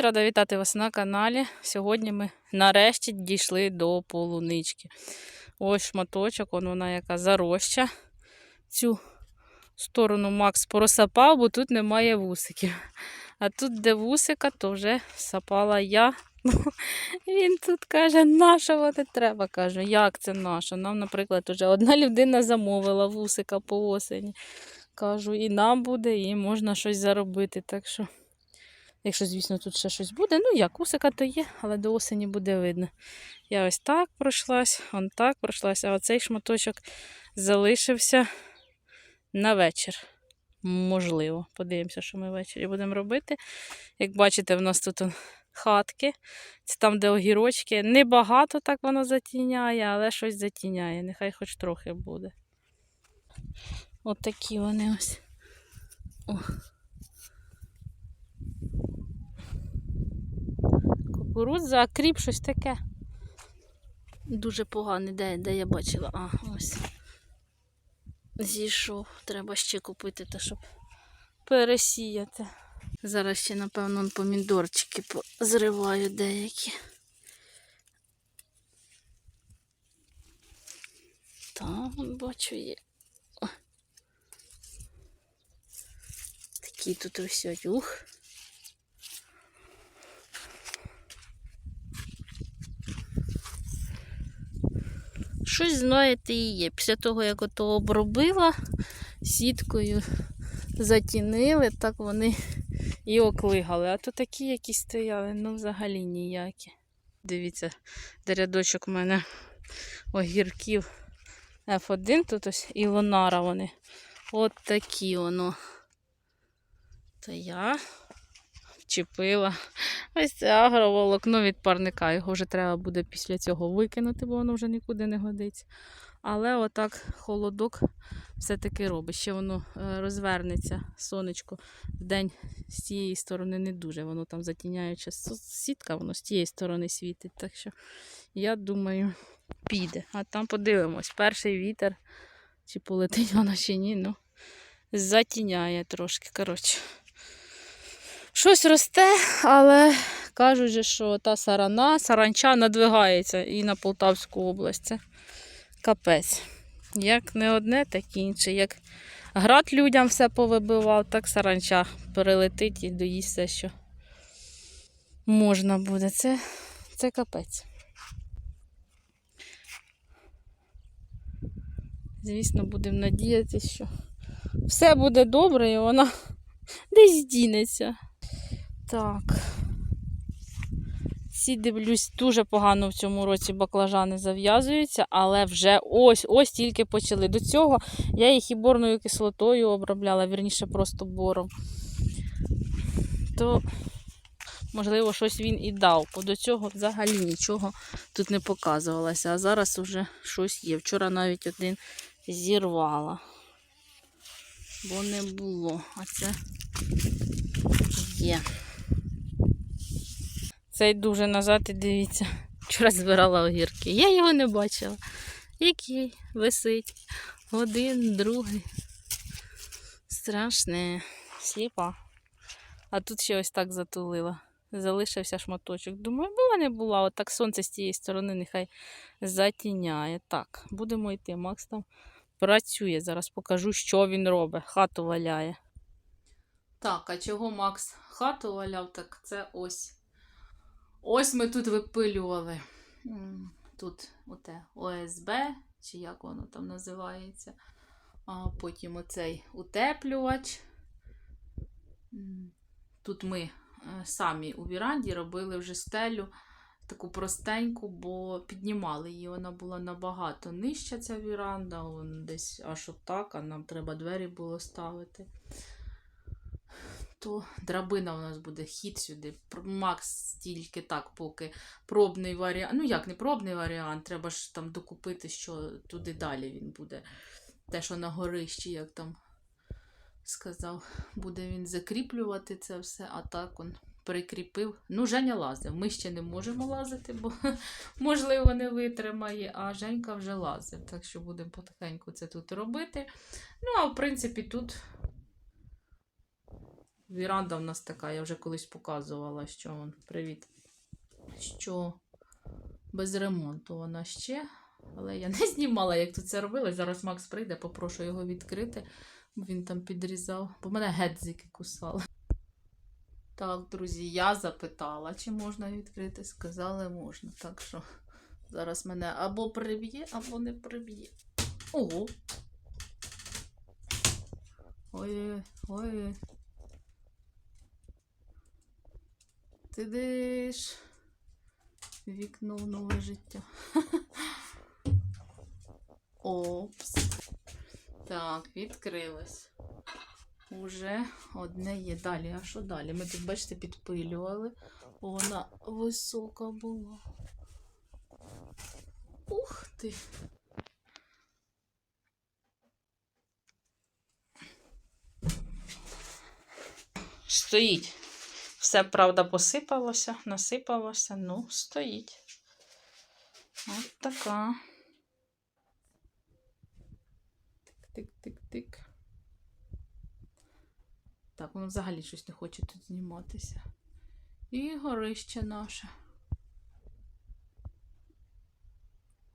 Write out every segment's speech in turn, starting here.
Рада вітати вас на каналі. Сьогодні ми нарешті дійшли до полунички. Ось шматочок, он вона яка зароща. Цю сторону Макс просапав, бо тут немає вусиків. А тут, де вусика, то вже сапала я. Він тут каже, нашого не треба. Кажу, як це наша? Нам, наприклад, вже одна людина замовила вусика по осені. Кажу, і нам буде, і можна щось заробити. Так що. Якщо, звісно, тут ще щось буде. Ну, як усика то є, але до осені буде видно. Я ось так пройшлась, он так пройшлась, а оцей шматочок залишився на вечір. Можливо, подивимося, що ми ввечері будемо робити. Як бачите, в нас тут хатки. Це там, де огірочки. Небагато так воно затіняє, але щось затіняє. Нехай хоч трохи буде. От вони ось. О. кукурудза, а кріп щось таке. Дуже поганий, де, де я бачила. А, ось. Зійшов. Треба ще купити, та щоб пересіяти. Зараз ще, напевно, помідорчики зриваю деякі. Там, бачу, є. О. Такі тут ось ух. Щось, знаєте, і є. Після того, як ото обробила сіткою, затінили, так вони і оклигали. А то такі якісь стояли, ну взагалі ніякі. Дивіться, де рядочок у мене огірків F1, тут ось і лонара вони. От такі воно. То я чіпила. Ось це агроволокно від парника. Його вже треба буде після цього викинути, бо воно вже нікуди не годиться. Але отак холодок все-таки робить. Ще воно е, розвернеться, сонечко в день з цієї сторони не дуже. Воно там затіняюча сітка, воно з тієї сторони світить. Так що я думаю, піде. А там подивимось, перший вітер, чи полетить воно чи ні, ну затіняє трошки. Коротше. Щось росте, але кажуть, що та сарана, саранча надвигається і на Полтавську область. Це капець. Як не одне, так і інше. Як град людям все повибивав, так саранча перелетить і доїсть все, що можна буде. Це, Це капець. Звісно, будемо надіятися, що все буде добре і вона десь дінеться. Так. Ці дивлюсь, дуже погано в цьому році баклажани зав'язуються, але вже ось ось тільки почали. До цього я їх і борною кислотою обробляла, вірніше просто бором. То, можливо, щось він і дав, бо до цього взагалі нічого тут не показувалося. А зараз вже щось є. Вчора навіть один зірвала, бо не було. А це є. Цей дуже назад і дивіться. Вчора збирала огірки. Я його не бачила. Який висить. Один, другий. Страшне, сліпа. А тут ще ось так затулила. Залишився шматочок. Думаю, була не була. От сонце з тієї сторони нехай затіняє. Так, будемо йти. Макс там працює. Зараз покажу, що він робить. Хату валяє. Так, а чого Макс хату валяв, так це ось. Ось ми тут випилювали. Тут оте ОСБ, чи як воно там називається. А потім оцей утеплювач. Тут ми е, самі у віранді робили вже стелю таку простеньку, бо піднімали її. Вона була набагато нижча, ця віранда, десь аж отак, а нам треба двері було ставити то драбина у нас буде хід сюди. Макс тільки так, поки пробний варіант. Ну, як не пробний варіант, треба ж там докупити, що туди далі він буде. Те, що на горищі, як там сказав, буде він закріплювати це все, а так он прикріпив. Ну, Женя лазив. Ми ще не можемо лазити, бо, можливо, не витримає, а Женька вже лазив. Так що будемо потихеньку це тут робити. Ну, а в принципі, тут Віранда в нас така, я вже колись показувала, що он, привіт. Що без ремонту вона ще. Але я не знімала, як тут це робили. Зараз Макс прийде, попрошу його відкрити. бо Він там підрізав, бо мене гедзики кусали. Так, друзі, я запитала, чи можна відкрити. Сказали, можна. Так що зараз мене або приб'є, або не приб'є. Ого. Ой, ой. Ти диш. Вікно в нове життя. Опс. Так, відкрилось. Уже одне є. Далі, а що далі? Ми тут, бачите, підпилювали. Вона висока була. Ух ти. Стоїть. Все, правда, посипалося, насипалося, ну, стоїть. От така. Тик-тик-тик-тик. Так, воно взагалі щось не хоче тут зніматися. І горище наше.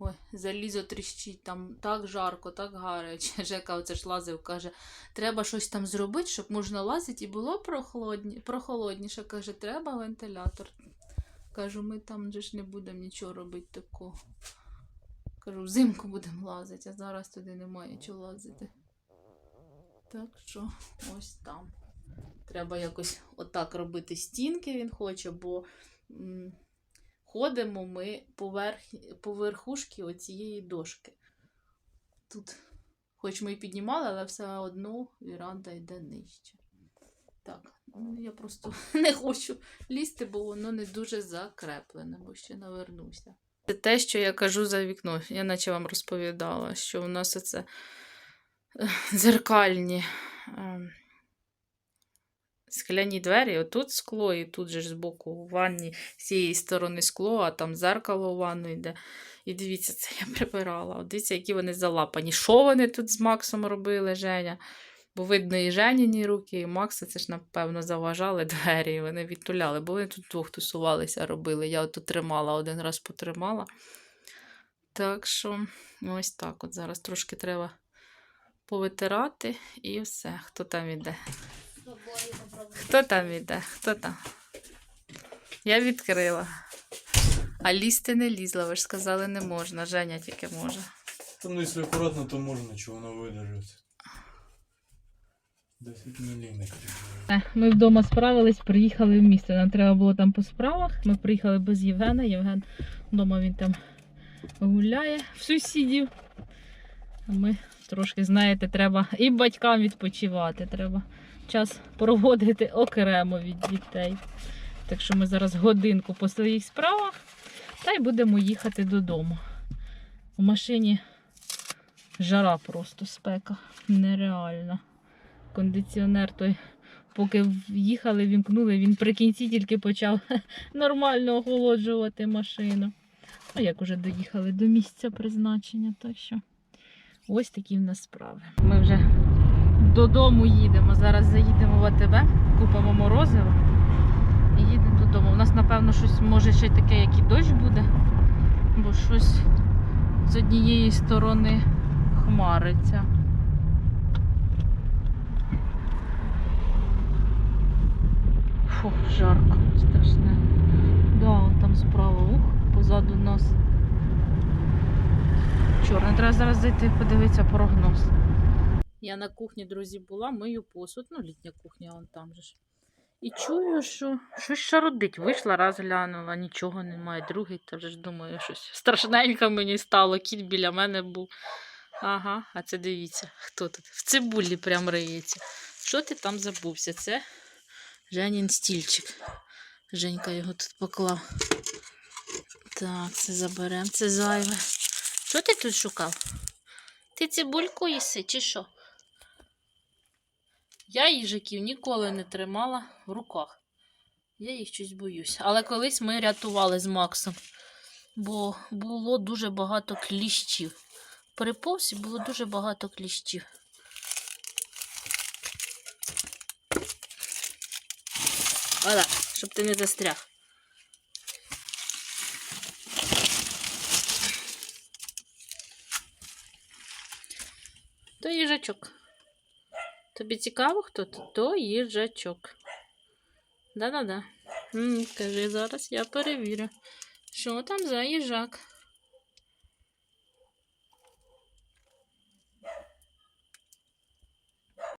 Ой, залізо тріщить, там так жарко, так гаряче. Жека оце ж лазив, каже, треба щось там зробити, щоб можна лазити і було прохолодні, прохолодніше. Каже, треба вентилятор. Кажу, ми там ж не будемо нічого робити такого. Кажу, взимку будемо лазити, а зараз туди немає чого лазити. Так що ось там. Треба якось отак робити стінки, він хоче, бо ходимо ми поверх, по оцієї дошки. Тут, хоч ми і піднімали, але все одно віранда йде нижче. Так, ну я просто не хочу лізти, бо воно не дуже закреплене, бо ще навернуся. Це те, що я кажу за вікно. Я наче вам розповідала, що у нас оце е, дзеркальні. Скляні двері, отут скло, і тут же ж збоку у ванні з цієї сторони скло, а там зеркало у ванну йде. І дивіться, це я прибирала. От Дивіться, які вони залапані. Що вони тут з Максом робили, Женя? Бо видно і Женіні руки, і Макса це ж, напевно, заважали двері, і вони відтуляли, бо вони тут двох тусувалися, робили. Я от тримала, один раз потримала. Так що, ось так. От зараз трошки треба повитирати і все. Хто там іде? Хто там іде? Хто там? Я відкрила. А лізти не лізла, ви ж сказали, не можна. Женя тільки може. Та ну, якщо акуратно, то можна, чого воно видержить. 10 міліметрів. Ми вдома справились, приїхали в місто. Нам треба було там по справах. Ми приїхали без Євгена. Євген вдома він там гуляє в сусідів. А ми трошки, знаєте, треба і батькам відпочивати. Треба час проводити окремо від дітей. Так що ми зараз годинку по своїх справах та й будемо їхати додому. У машині жара просто спека. Нереальна. Кондиціонер той, поки їхали, вімкнули, він при кінці тільки почав нормально охолоджувати машину. А як уже доїхали до місця призначення, так що ось такі в нас справи. Ми вже додому їдемо. Зараз заїдемо в АТБ, купимо морозиво і їдемо додому. У нас, напевно, щось може ще таке, як і дощ буде, бо щось з однієї сторони хмариться. Фу, жарко, страшне. Да, там справа, ух, позаду нас. Чорне, треба зараз зайти подивитися прогноз. Я на кухні, друзі, була, мию посуд, ну, літня кухня, вон там же ж. І чую, що щось шародить. Вийшла, раз глянула, нічого немає. Другий, то вже ж думаю, щось страшненько мені стало. Кіт біля мене був. Ага, а це дивіться, хто тут? В цибулі прям риється. Що ти там забувся? Це Женін стільчик. Женька його тут поклав. Так, це заберемо, це зайве. Що ти тут шукав? Ти цибульку їси, чи що? Я їжаків ніколи не тримала в руках. Я їх щось боюсь. Але колись ми рятували з Максом, бо було дуже багато кліщів. Приповз і було дуже багато кліщів. Отак, щоб ти не застряг. То їжачок. Тобі цікаво, хто то? То їжачок. Да-да-да. Кажи, зараз я перевірю. Що там за їжак?